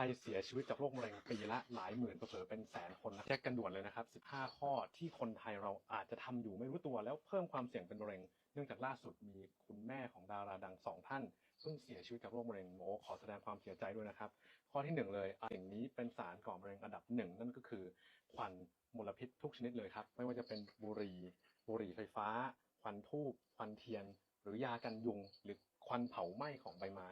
รเสียชีวิตจากโรคมะเร็งปีละหลายหมื่นเผลอเป็นแสนคนนะแจ็คกันด่วนเลยนะครับ 15 ข้อที่คนไทยเราอาจจะทำอยู่ไม่รู้ตัวแล้วเพิ่มความเสี่ยงเป็นมะเร็ง เนื่องจากล่าสุดมีคุณแม่ของดาราดังสองท่านเพิ่งเสียชีวิตจากโรคมะเร็งโอ้ขอแสดงความเสียใจด้วยนะครับ ข้อที่หนึ่งเลยสิ่งนี้เป็นสารก่อมะเร็งอันดับหนึ่งนั่นก็คือควันมลพิษทุกชนิดเลยครับ ไม่ว่าจะเป็นบุหรี่บุหรี่ไฟฟ้า ควันทูบควันเทียน หรือยากันยุง หรือควันเผาไหม้ของใบไม้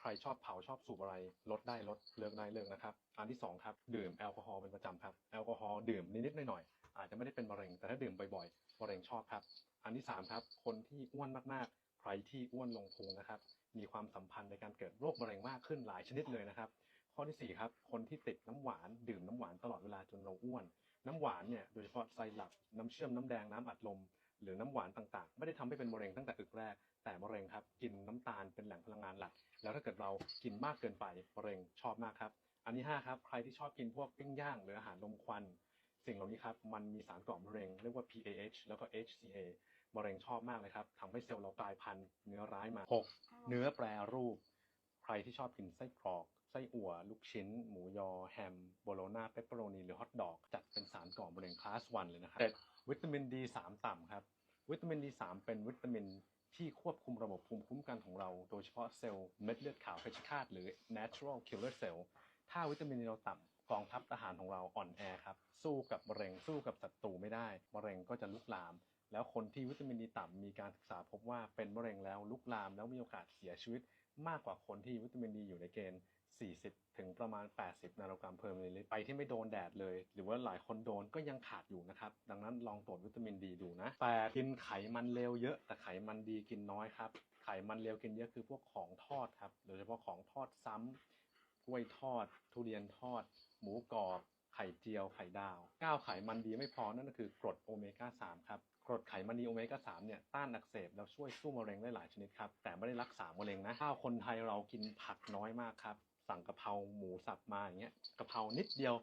ใครชอบเผาชอบสูบอะไร ลดได้ลดเลิกได้เลิกนะครับ อันที่สองครับดื่มแอลกอฮอล์เป็นประจำครับแอลกอฮอล์ดื่มนิดๆหน่อยๆอาจจะไม่ได้เป็นมะเร็ง แต่ถ้าดื่มบ่อยๆมะเร็งชอบครับ อันที่สามครับคนที่อ้วนมากๆ ใครที่อ้วนลงพุงนะครับ มีความสัมพันธ์ในการเกิดโรคมะเร็งมากขึ้นหลายชนิดเลยนะครับ ข้อที่สี่ครับคนที่ติดน้ำหวานดื่มน้ำหวานตลอดเวลาจนเราอ้วน น้ำหวานเนี่ยโดยเฉพาะไซรัปน้ำเชื่อมน้ำแดงน้ำอัดลม หรือน้ำหวานต่างๆ ไม่ได้ทำให้เป็นมะเร็งตั้งแต่อึกแรก แต่มะเร็งครับกินน้ำตาลเป็นแหล่งพลังงานหลัก แล้วถ้าเกิดเรากินมากเกินไปมะเร็งชอบมากครับ อันที่ห้าครับใครที่ชอบกินพวกปิ้งย่างหรืออาหารลมควัน สิ่งเหล่านี้ครับมันมีสารก่อมะเร็งเรียกว่า PAH แล้วก็ HCA มะเร็งชอบมากเลยครับทำให้เซลล์เรากลายพันธุ์เนื้อร้ายมา 6. เนื้อแปรรูป ใครที่ชอบกินไส้กรอก ไส้อั่ว ลูกชิ้น หมูยอ แฮม โบโลนาเปปเปอโรนีหรือฮอทดอก จัดเป็นสารก่อมะเร็งคลาส1เลยนะครับเจ็ดวิตามิน D3 ต่ำครับ วิตามิน D3 เป็นวิตามินที่ควบคุมระบบภูมิคุ้มกันของเรา โดยเฉพาะเซลล์เม็ดเลือดขาวเพชฌฆาตหรือ natural killer cell ถ้าวิตามินดีเราต่ำกองทัพทหารของเราอ่อนแอครับ สู้กับมะเร็งสู้กับศัตรูไม่ได้มะเร็งก็จะลุกลาม แล้วคนที่วิตามินดีต่ำมีการศึกษาพบว่าเป็นมะเร็งแล้วลุกลามแล้วมีโอกาสเสียชีวิต มากกว่าคนที่วิตามินดีอยู่ในเกณฑ์ 40 ถึงประมาณ 80 นาโนกรัมเพอร์มิลลิลิตรไปที่ไม่โดนแดดเลย หรือว่าหลายคนโดนก็ยังขาดอยู่นะครับ ดังนั้นลองตรวจวิตามินดีดูนะแต่กินไขมันเลวเยอะ แต่ไขมันดีกินน้อยครับ ไขมันเลวกินเยอะคือพวกของทอดครับโดยเฉพาะของทอดซ้ำกล้วยทอด ทุเรียนทอด หมูกรอบ ไข่เจียวไข่ดาวก้าวไขมันดีไม่พอนั่นก็คือกรดโอเมก้า3ครับกรดไขมันดีโอเมก้า3เนี่ยต้านอักเสบแล้วช่วยสู้มะเร็งได้หลายชนิดครับ แต่ไม่ได้รักษามะเร็งนะข้าคนไทยเรากินผักน้อยมากครับ สั่งกะเพราหมูสับมาอย่างเงี้ยกะเพรานิดเดียว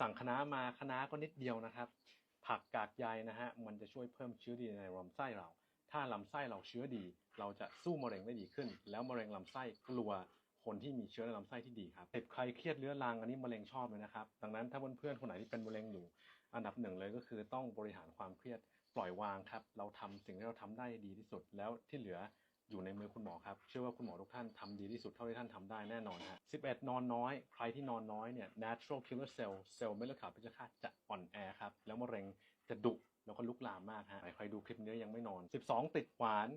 สั่งคะน้ามาคะน้าก็นิดเดียวนะครับ ผักกากใยนะฮะมันจะช่วยเพิ่มเชื้อดีในลำไส้เรา ถ้าลำไส้เราเชื้อดี เราจะสู้มะเร็งได้ดีขึ้น แล้วมะเร็งลำไส้กลัว คนที่มีเชื้อในลำไส้ที่ดีครับเติดใครเครียดเรื้อรังอันนี้มะเร็งชอบเลยนะครับ ดังนั้นถ้าเพื่อนๆคนไหนที่เป็นมะเร็งอยู่ อันดับหนึ่งเลยก็คือต้องบริหารความเครียดปล่อยวางครับ เราทำสิ่งที่เราทำได้ดีที่สุด แล้วที่เหลืออยู่ในมือคุณหมอครับ เชื่อว่าคุณหมอทุกท่านทำดีที่สุดเท่าที่ท่านทำได้แน่นอนฮะ11 นอนน้อย ใครที่นอนน้อยเนี่ย natural killer cell เซลล์เม็ดเลือดขาวพชฌฆาตจะอ่อนแอครับ แล้วมะเร็งจะดุแล้วก็ลุกลามมากฮะใครดูคลิปนี้ยังไม่นอน 12 ติดหวาน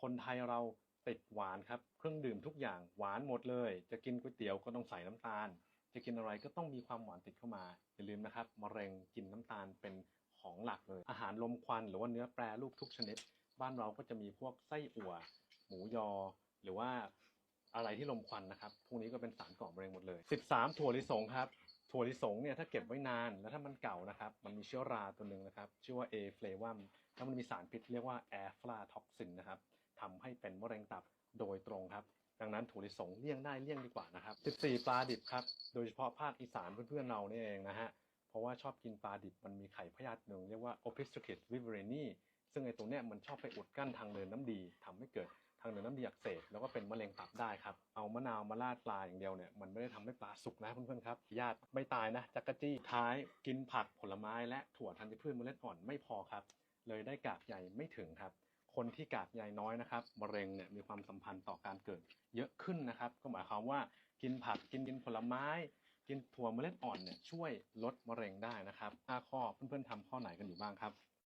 คนไทยเรา ติดหวานครับเครื่องดื่มทุกอย่างหวานหมดเลย จะกินก๋วยเตี๋ยวก็ต้องใส่น้ำตาล จะกินอะไรก็ต้องมีความหวานติดเข้ามาอย่าลืมนะครับมะเร็งกินน้ำตาลเป็นของหลักเลย อาหารลมควันหรือว่าเนื้อแปรรูปทุกชนิด บ้านเราก็จะมีพวกไส้อั่ว หมูยอ หรือว่าอะไรที่ลมควันนะครับพวกนี้ก็เป็นสารก่อมะเร็งหมดเลย 13 ถั่วลิสงครับถั่วลิสงเนี่ยถ้าเก็บไว้นานแล้วถ้ามันเก่านะครับ มันมีเชื้อราตัวหนึ่งนะครับ ชื่อว่า A flavum แล้วมันมีสารพิษเรียกว่า aflatoxin นะครับ ทำให้เป็นมะเร็งตับโดยตรงครับ ดังนั้นถั่วลิสงเลี่ยงได้เลี่ยงดีกว่านะครับ 14 ปลาดิบครับ โดยเฉพาะภาคอีสานเพื่อนๆเรานี่เองนะฮะ เพราะว่าชอบกินปลาดิบมันมีไข่พยาธิหนึ่งเรียกว่า Opisthocus viverrini ซึ่งไอตัวเนี้ยมันชอบไปอุดกั้นทางเดินน้ำดีทำให้เกิดทางเดินน้ำดีอักเสบแล้วก็เป็นมะเร็งตับได้ครับ เอามะนาวมาราดปลาอย่างเดียวเนี่ยมันไม่ได้ทำให้ปลาสุกนะเพื่อนๆครับญาติไม่ตายนะจักรจี้ท้ายกินผักผลไม้และถั่วธัญพืชเมล็ดอ่อนไม่พอครับ เลยได้กากใยไม่ถึงครับ คนที่กากใยน้อยนะครับมะเร็งเนี่ยมีความสัมพันธ์ต่อการเกิดเยอะขึ้นนะครับ ก็หมายความว่ากินผักกินกินผลไม้ กินถั่วเมล็ดอ่อนเนี่ยช่วยลดมะเร็งได้นะครับ5ข้อเพื่อนๆทำข้อไหนกันอยู่บ้างครับ